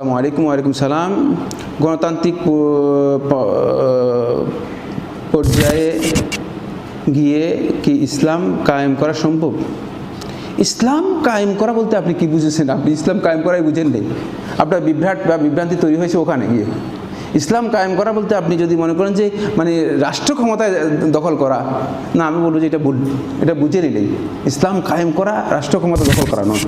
আসসালামু ওয়ালাইকুম সালাম গণতান্ত্রিক পর্যায়ে গিয়ে কি ইসলাম কায়েম করা সম্ভব ইসলাম কায়েম করা বলতে আপনি কি বুঝেছেন আপনি ইসলাম কায়েম করাই বুঝেন নেই আপনার বিভ্রাট বা বিভ্রান্তি তৈরি হয়েছে ওখানে গিয়ে ইসলাম কায়েম করা বলতে আপনি যদি মনে করেন যে মানে রাষ্ট্র ক্ষমতায় দখল করা না আমি বলব যে এটা এটা বুঝে নিলেই ইসলাম কায়েম করা রাষ্ট্র ক্ষমতা দখল করা নয়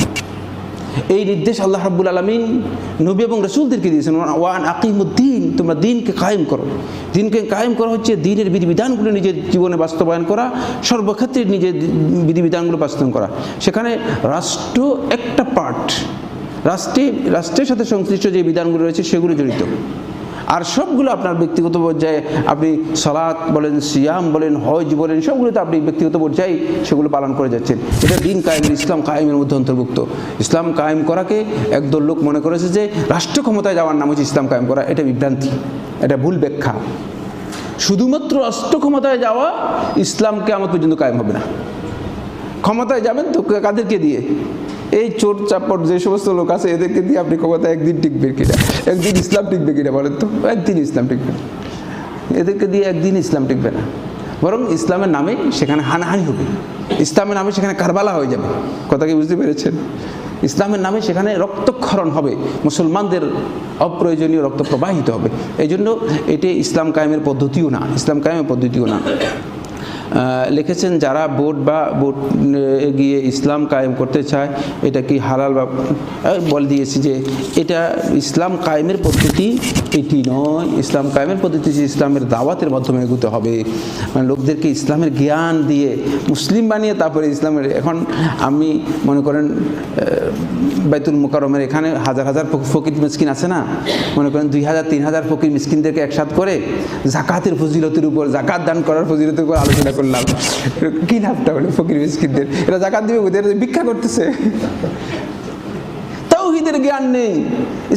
এই নির্দেশ আল্লাহ রাব্বুল আলমিন নবী এবং রসুলদেরকে দিয়েছেন। ওয়ান আকিমুদ্দিন, তোমরা দিনকে কায়েম করো। দিনকে কায়েম করা হচ্ছে দিনের বিধিবিধানগুলো নিজের জীবনে বাস্তবায়ন করা, সর্বক্ষেত্রে নিজের বিধিবিধানগুলো বাস্তবায়ন করা। সেখানে রাষ্ট্র একটা পার্ট রাষ্ট্রে, রাষ্ট্রের সাথে সংশ্লিষ্ট যে বিধানগুলো রয়েছে সেগুলো জড়িত। আর সবগুলো আপনার ব্যক্তিগত পর্যায়ে আপনি সলাৎ বলেন, সিয়াম বলেন, হজ বলেন, সবগুলোতে আপনি ব্যক্তিগত পর্যায়ে সেগুলো পালন করে যাচ্ছেন। এটা দিন কায়েমের, ইসলাম কায়েমের মধ্যে অন্তর্ভুক্ত। ইসলাম কায়েম করাকে একদল লোক মনে করেছে যে রাষ্ট্র ক্ষমতায় যাওয়ার নাম হচ্ছে ইসলাম কায়েম করা। এটা বিভ্রান্তি, এটা ভুল ব্যাখ্যা। শুধুমাত্র রাষ্ট্র ক্ষমতায় যাওয়া ইসলামকে আমার পর্যন্ত কায়েম হবে না। ক্ষমতায় যাবেন তো কাদেরকে দিয়ে? এই চোর চাপড় যে সমস্ত লোক আছে, এদেরকে দিয়ে আপনি ক্ষমতা একদিন টিকবে কিনা? একদিন ইসলাম টিকবে কিনা বলেন তো? একদিন ইসলাম টিকবে। এদেরকে দিয়ে একদিন ইসলাম টিকবে না। বরং ইসলামের নামে সেখানে হানাহানি হবে। ইসলামের নামে সেখানে কারবালা হয়ে যাবে। কথা কি বুঝতে পেরেছেন? ইসলামের নামে সেখানে রক্তক্ষরণ হবে। মুসলমানদের অপ্রয়োজনীয় রক্ত প্রবাহিত হবে। এই জন্য এটি ইসলাম কায়েমের পদ্ধতিও না। ইসলাম কায়েমের পদ্ধতিও না। লিখেছেন যারা ভোট বা ভোট গিয়ে ইসলাম কায়েম করতে চায় এটা কি হালাল বা বলে দিয়েছি যে এটা ইসলাম কায়েমের পদ্ধতি এটি নয়। ইসলাম কায়েমের পদ্ধতি হচ্ছে ইসলামের দাওয়াতের মাধ্যমে এগোতে হবে। মানে লোকদেরকে ইসলামের জ্ঞান দিয়ে মুসলিম বানিয়ে তারপরে ইসলামের এখন আমি মনে করেন আহ, বাইতুল মোকারমের এখানে হাজার হাজার ফকির মিসকিন আছে না? মনে করেন দুই হাজার তিন হাজার ফকির মিসকিনদেরকে একসাথ করে জাকাতের ফজিলতের উপর জাকাত দান করার ফজিলতের উপর আলোচনা করলাম। কি ফকির মিসকিনদের। এরা জাকাত দিবে? এরা ভিক্ষা করতেছে। জ্ঞান নেই,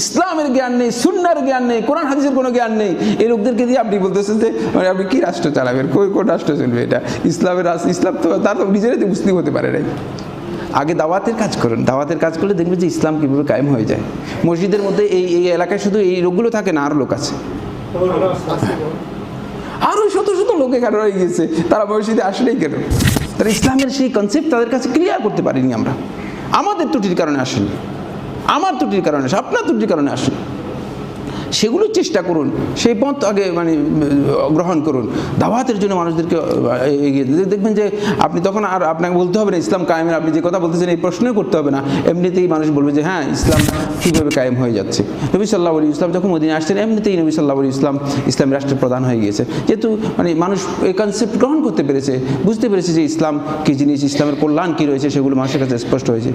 ইসলামের জ্ঞান নেই, সুন্নার জ্ঞান নেই, কোরআন, হাদিসের কোনো জ্ঞান নেই। এই লোকদেরকে দিয়ে আপনি বলতেছেন যে আপনি কি রাষ্ট্র চালাবেন? কোন রাষ্ট্র চলবে এটা? ইসলামের রাষ্ট্র ইসলাম তো, তার তো নিজেরাই মুসলিম হতে পারে নাই। আগে দাওয়াতের কাজ করুন। দাওয়াতের কাজ করলে দেখবেন যে ইসলাম কীভাবে কায়েম হয়ে যায়। মসজিদের মধ্যে এই এই এলাকায় শুধু এই লোকগুলো থাকে না আরও লোক আছে। আরও শত শত লোকে এখানে রয়ে গেছে? তারা মসজিদে আসলেই কেন? তারা ইসলামের সেই কনসেপ্ট তাদের কাছে ক্লিয়ার করতে পারিনি আমরা। আমাদের ত্রুটির কারণে আসেনি। আমার ত্রুটির কারণে আসে, আপনার ত্রুটির কারণে আসে সেগুলো চেষ্টা করুন। সেই পথ আগে মানে গ্রহণ করুন। দাওয়াতের জন্য মানুষদেরকে এগিয়ে দেখবেন যে আপনি তখন আর আপনাকে বলতে হবে না, ইসলাম কায়েমের আপনি যে কথা বলতেছেন এই প্রশ্নই করতে হবে না। এমনিতেই মানুষ বলবে যে হ্যাঁ ইসলাম কীভাবে কায়েম হয়ে যাচ্ছে? নবী সাল্লাহ আলী ইসলাম যখন মদিনে আসছেন, এমনিতেই নবী সাল্লাহ আলী ইসলাম ইসলাম রাষ্ট্রের প্রধান হয়ে গিয়েছে। যেহেতু মানে মানুষ এই কনসেপ্ট গ্রহণ করতে পেরেছে, বুঝতে পেরেছে যে ইসলাম কী জিনিস, ইসলামের কল্যাণ কী রয়েছে সেগুলো মানুষের কাছে স্পষ্ট হয়েছে।